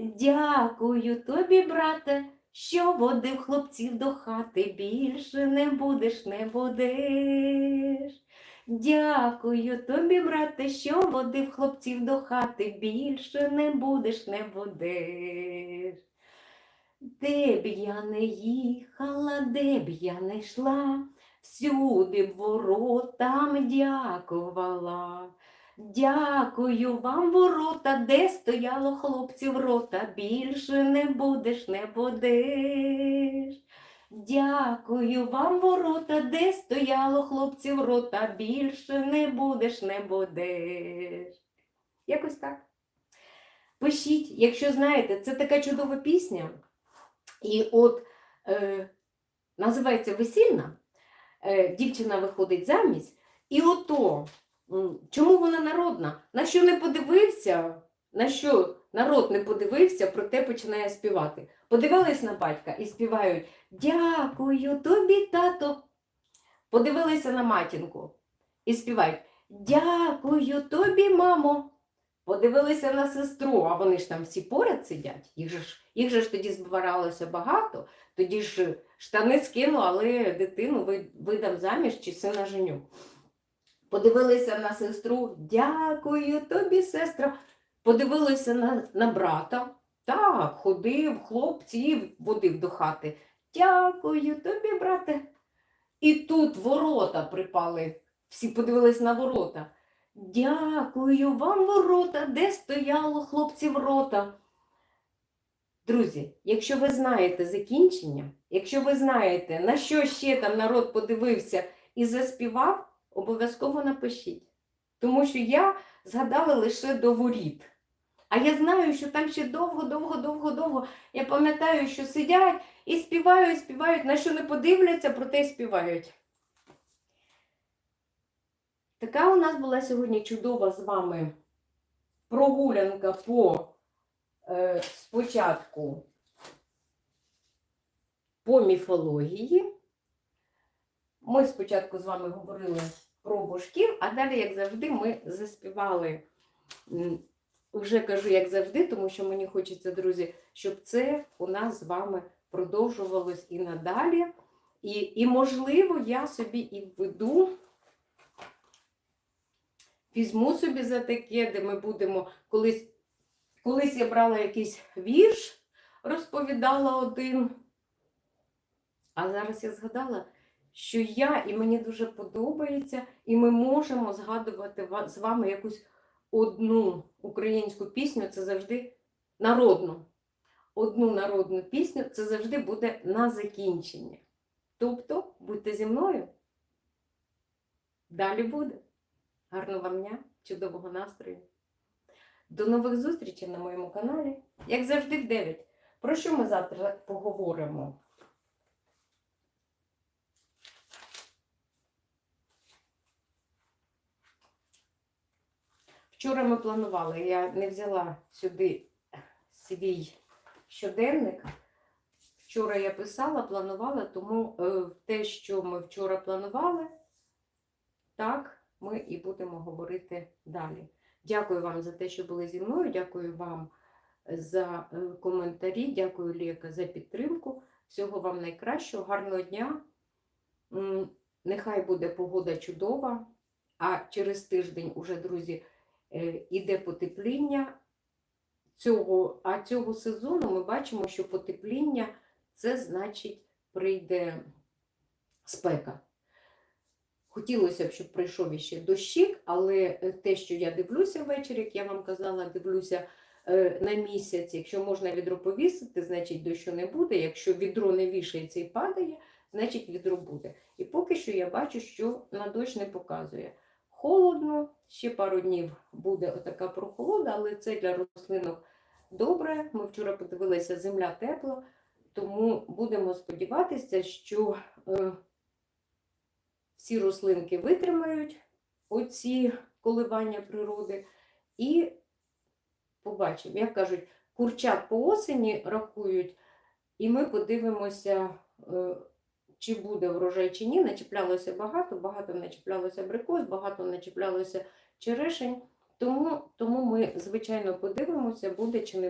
Дякую тобі, брате, що водив хлопців до хати. Більше не будеш, не будеш. Дякую тобі, брате, що водив хлопців до хати. Більше не будеш, не будеш. Де б я не їхала, де б я не йшла, всюди б воротам дякувала. Дякую вам, ворота, де стояло хлопців рота, більше не будеш, не будеш. Дякую вам, ворота, де стояло хлопців рота, більше не будеш, не будеш. Якось так. Пишіть, якщо знаєте, це така чудова пісня. І от е, називається Весільна. Е, дівчина виходить замість. І ото, чому вона народна? На що не подивився, на що народ не подивився, проте починає співати. Подивились на батька і співають Дякую тобі, тато. Подивилися на матінку і співають Дякую тобі, мамо. Подивилися на сестру, а вони ж там всі поряд сидять. Їх же ж, їх же ж тоді збиралося багато. Тоді ж штани скину, але дитину ви- видам заміж чи сина женю. Подивилися на сестру, дякую тобі, сестра. Подивилися на, на брата. Так, ходив, хлопців водив до хати. Дякую тобі, брате. І тут ворота припали. Всі подивились на ворота. Дякую вам, ворота, де стояло хлопців рота. Друзі, якщо ви знаєте закінчення, якщо ви знаєте, на що ще там народ подивився і заспівав, обов'язково напишіть. Тому що я згадала лише до воріт. А я знаю, що там ще довго, довго, довго, довго. Я пам'ятаю, що сидять і співають, співають, на що не подивляться, проте й співають. Така у нас була сьогодні чудова з вами прогулянка по е, спочатку по міфології. Ми спочатку з вами говорили про божків, а далі, як завжди, ми заспівали. м, Уже кажу, як завжди, тому що мені хочеться, друзі, щоб це у нас з вами продовжувалось і надалі. І, і можливо, я собі і введу візьму собі за таке, де ми будемо колись. Колись я брала якийсь вірш, розповідала один. А зараз я згадала, що я і мені дуже подобається, і ми можемо згадувати з вами якусь одну українську пісню, це завжди народну. Одну народну пісню це завжди буде на закінчення. Тобто, будьте зі мною. Далі буде. Гарного вам дня, чудового настрою. До нових зустрічей на моєму каналі. Як завжди, в 9. Про що ми завтра поговоримо? Вчора ми планували, я не взяла сюди свій щоденник. Вчора я писала, планувала, тому е, те, що ми вчора планували, так ми і будемо говорити далі. Дякую вам за те, що були зі мною. Дякую вам за е, коментарі. Дякую, Лєка, за підтримку. Всього вам найкращого, гарного дня. Нехай буде погода чудова. А через тиждень уже, друзі, іде потепління. Цього, а цього сезону ми бачимо, що потепління це значить прийде спека. Хотілося б, щоб прийшов іще дощик, але е, те, що я дивлюся ввечері, як я вам казала, дивлюся е, на місяць. Якщо можна відро повісити, значить дощу не буде. Якщо відро не вішається і падає, значить відро буде. І поки що я бачу, що на дощ не показує. Холодно, ще пару днів буде така прохолода, але це для рослинок добре. Ми вчора подивилися, земля тепла, тому будемо сподіватися, що. Е, всі рослинки витримають оці коливання природи і побачимо, як кажуть, курчат по осені рахують, і ми подивимося, е, чи буде врожай чи ні. Начіплялося багато, багато начіплялося абрикос, багато начіплялося черешень. Тому, тому ми, звичайно, подивимося, буде чи не